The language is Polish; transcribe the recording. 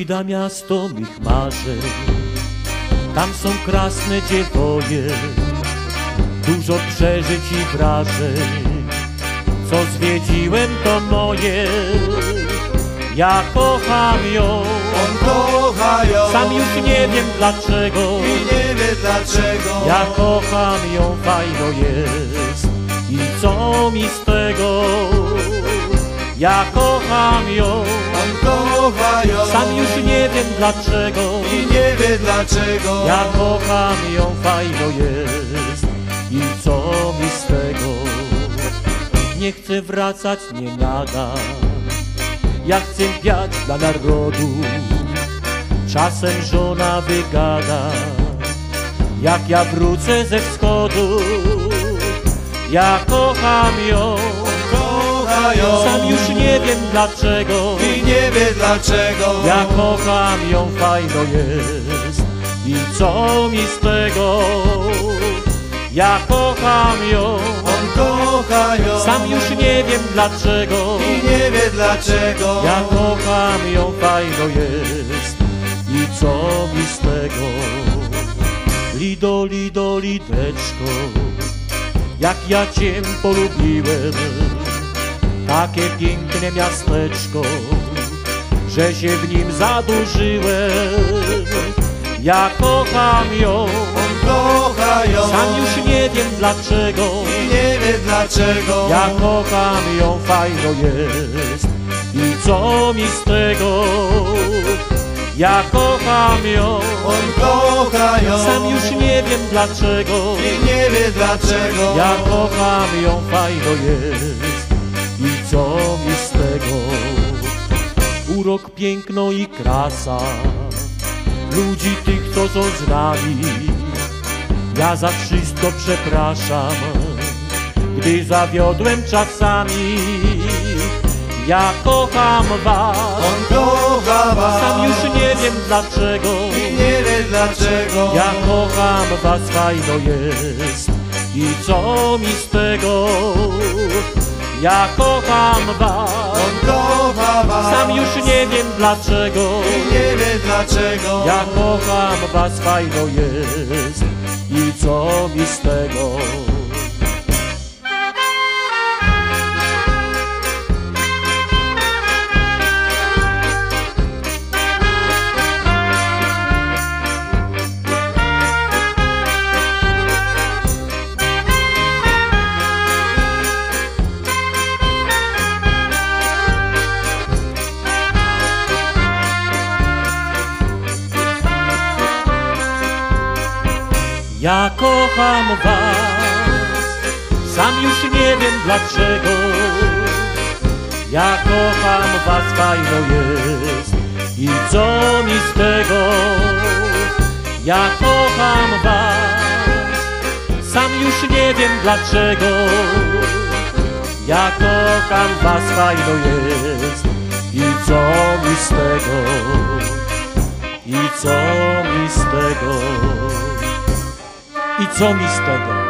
Frida miasto mych marzeń. Tam są krasne dziewoje Dużo przeżyć i wrażeń. Co zwiedziłem to moje. Ja kocham ją. On kocha ją. Sam już nie wiem dlaczego. I nie wie dlaczego. Ja kocham ją, fajno jest. I co mi z tego? Ja kocham ją kocha ją Sam już nie wiem dlaczego. I nie wie dlaczego. Ja kocham ją, fajno jest. I co mi z tego? Nie chcę wracać, nie nada. Ja chcę piać dla narodu. Czasem żona wygada. Jak ja wrócę ze wschodu. Ja kocham ją kocha ją Sam już nie wiem dlaczego i nie wie dlaczego. ja kocham ją, fajno jest I co mi z tego? Ja kocham ją On kocha ją Sam już nie wiem dlaczego i nie wie dlaczego. Ja kocham ją, fajno jest I co mi z tego? Lido, lido, lideczko Jak ja cię polubiłem Takie piękne miasteczko Że się w nim zadłużyłem. Ja kocham ją. On kocha ją. Sam już nie wiem dlaczego. I nie wie dlaczego. ja kocham ją, fajno jest. I co mi z tego? Ja kocham ją. On kocha ją. Sam już nie wiem dlaczego. I nie wie dlaczego. Ja kocham ją, fajno jest co mi z tego? Urok, piękno i krasa Ludzi tych, co są z nami Ja za wszystko przepraszam Gdy zawiodłem czasami Ja kocham was On kocha was Sam już nie wiem dlaczego i nie wie dlaczego. ja kocham was, fajno jest I co mi z tego? Ja kocham was On kocha was Sam już nie wiem dlaczego i nie wie dlaczego. Ja kocham was, fajno jest I co mi z tego? Ja kocham was, sam już nie wiem dlaczego. Ja kocham was, fajno jest i co mi z tego? Ja kocham was, sam już nie wiem dlaczego. Ja kocham was, fajno jest i co mi z tego? I co mi z tego? I co mi z tego?